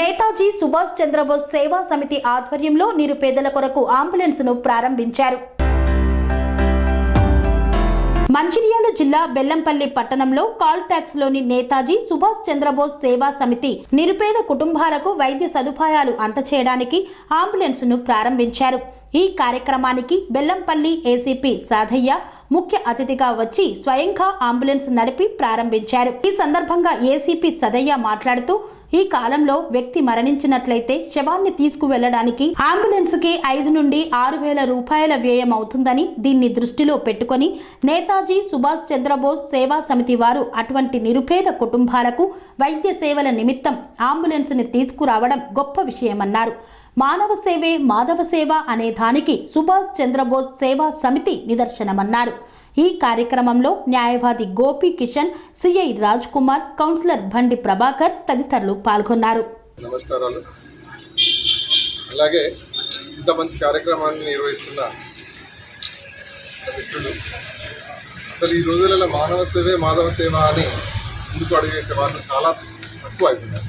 నేతాజీ సుభాష్ చంద్రబోస్ సేవా సమితి ఆధ్వర్యంలో నిరుపేదల కొరకు అంబులెన్స్ను ప్రారంభించారు. మంచిర్యాల జిల్లా బెల్లంపల్లి పట్టణంలో కాల్ ట్యాక్స్లోని నేతాజీ సుభాష్ చంద్రబోస్ సేవా సమితి నిరుపేద కుటుంబాలకు వైద్య సదుపాయాలు అందచేయడానికి అంబులెన్స్ను ప్రారంభించారు. ఈ కార్యక్రమానికి బెల్లంపల్లి ఏసీపీ సాధయ్య ముఖ్య అతిథిగా వచ్చి స్వయంగా అంబులెన్స్ నడిపి ప్రారంభించారు. ఈ సందర్భంగా ఏసీపీ సదయ్య మాట్లాడుతూ ఈ కాలంలో వ్యక్తి మరణించినట్లయితే శవాన్ని తీసుకువెళ్ళడానికి అంబులెన్స్కి ఐదు నుండి ఆరు వేల రూపాయల వ్యయం అవుతుందని దీన్ని దృష్టిలో పెట్టుకొని నేతాజీ సుభాష్ చంద్రబోస్ సేవా సమితి వారు అటువంటి నిరుపేద కుటుంబాలకు వైద్య సేవల నిమిత్తం అంబులెన్స్ని తీసుకురావడం గొప్ప విషయమన్నారు. మానవ సేవే మాధవ సేవ అనే దానికి సుభాష్ చంద్రబోస్ సేవా సమితి నిదర్శనమన్నారు. ఈ కార్యక్రమంలో న్యాయవాది గోపి కిషన్ సిఐ రాజ్ కుమార్ కౌన్సిలర్ బండి ప్రభాకర్ తదితరులు పాల్గొన్నారు. నమస్కారాలు. అలాగే ఇంత మంచి కార్యక్రమాన్ని నిర్వహిస్తున్న మిత్రులు అసలు ఈ రోజులలో మానవ సేవే మాధవ సేవ అని ముందుకు అడిగేసే వాళ్ళు చాలా తక్కువ అయిపోయినారు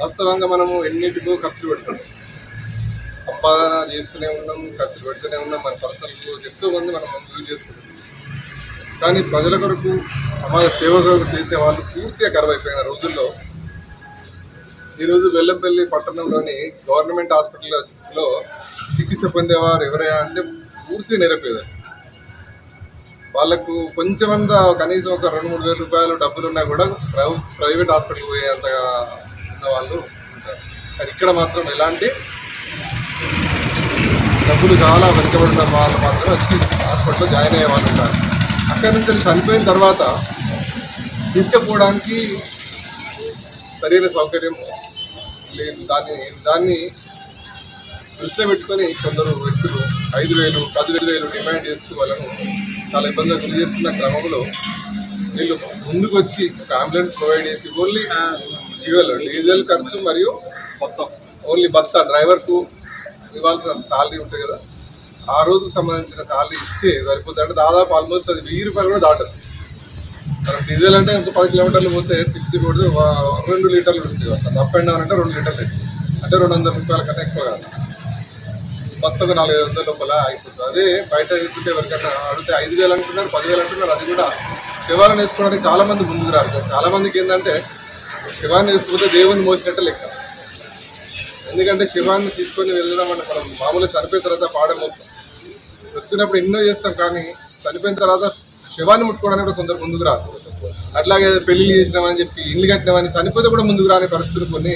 వాస్తవంగా మనము ఎన్నింటికో ఖర్చు పెడుతున్నాం. సంపాదన చేస్తూనే ఉన్నాం ఖర్చు పెడుతూనే ఉన్నాం మన పర్సనల్ ఎంతో మంది మనం యూజ్ చేసుకుంటున్నాం. కానీ ప్రజల కొరకు సమాజ సేవ కొరకు చేసే వాళ్ళు పూర్తిగా కరువైపోయిన రోజుల్లో ఈరోజు వెల్లంపల్లి పట్టణంలోని గవర్నమెంట్ హాస్పిటల్లో చికిత్స పొందేవారు ఎవరైనా అంటే పూర్తి నిరపేదారు వాళ్ళకు కొంచెమంత కనీసం ఒక రెండు మూడు వేల రూపాయలు డబ్బులు ఉన్నా కూడా ప్రైవేట్ హాస్పిటల్కి పోయేంతగా ఉన్న వాళ్ళు ఉంటారు. కానీ ఇక్కడ మాత్రం ఎలాంటి డబ్బులు చాలా వెనుకబడిన వాళ్ళు మాత్రం వచ్చి హాస్పిటల్లో జాయిన్ అయ్యే వాళ్ళు ఉంటారు అక్కడి నుంచి చనిపోయిన తర్వాత తీసుకుపోవడానికి సరైన సౌకర్యం లేదు. దాన్ని దాన్ని దృష్టిలో పెట్టుకొని కొందరు వ్యక్తులు ఐదు వేలు పదివేలు వేలు డిమాండ్ చేస్తూ వాళ్ళను చాలా ఇబ్బందులు గురి చేస్తున్న క్రమంలో వీళ్ళు ముందుకు వచ్చి ఒక అంబులెన్స్ ప్రొవైడ్ చేసి ఓన్లీ ఫ్యూయల్ డీజిల్ ఖర్చు మరియు మొత్తం. ఓన్లీ భర్త డ్రైవర్కు ఇవ్వాల్సిన సాలరీ ఉంటుంది కదా ఆ రోజుకు సంబంధించిన సాలరీ ఇస్తే సరిపోతుంది. అంటే దాదాపు ఆల్మోస్ట్ అది వెయ్యి రూపాయలు కూడా దాటదు. మనం డీజిల్ అంటే ఇంకో పది కిలోమీటర్లు పోతే తిప్పి కొడితే రెండు లీటర్లు ఉంటుంది అసలు అప్ అండ్ డౌన్ అంటే రెండు లీటర్లు అంటే రెండు వందల రూపాయల కన్నా ఎక్కువ కాదు. మొత్తం నాలుగు వందల లోపల అయిపోతుంది. అదే బయట చూస్తుంటే ఎవరికైనా అడిగితే ఐదు వేలు అంటున్నారు పదివేలు అంటున్నారు అది కూడా శివాలను వేసుకోవడానికి చాలా మంది ముందుకు రారు. చాలా మందికి ఏంటంటే శివాన్ని వేసుకుంటే దేవుని మోసినట్టు లెక్క. ఎందుకంటే శివాన్ని తీసుకొని వెళ్ళడం అంటే మనం మామూలుగా చనిపోయిన తర్వాత పాడమవుతాం వచ్చినప్పుడు ఎన్నో చేస్తాం కానీ చనిపోయిన తర్వాత శివాన్ని ముట్టుకోవడానికి కూడా కొందరు ముందుకు రాదు అట్లాగే పెళ్ళి చేసినామని చెప్పి ఇల్లు కట్టినామని చనిపోతే కూడా ముందుకు రాని పరిస్థితులు కొన్ని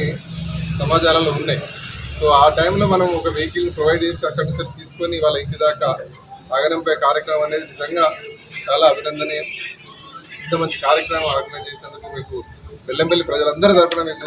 సమాజాలలో ఉన్నాయి. సో ఆ టైంలో మనం ఒక వెహికల్ ప్రొవైడ్ చేసి అక్కడి నుంచి తీసుకొని వాళ్ళ ఇంటి దాకా ఆగనంపై కార్యక్రమం అనేది నిజంగా చాలా అభినందనీయం. ఇంత మంచి కార్యక్రమం ఆర్గనైజ్ చేసినందుకు మీకు బెల్లంపల్లి ప్రజలందరి తరఫున మీకు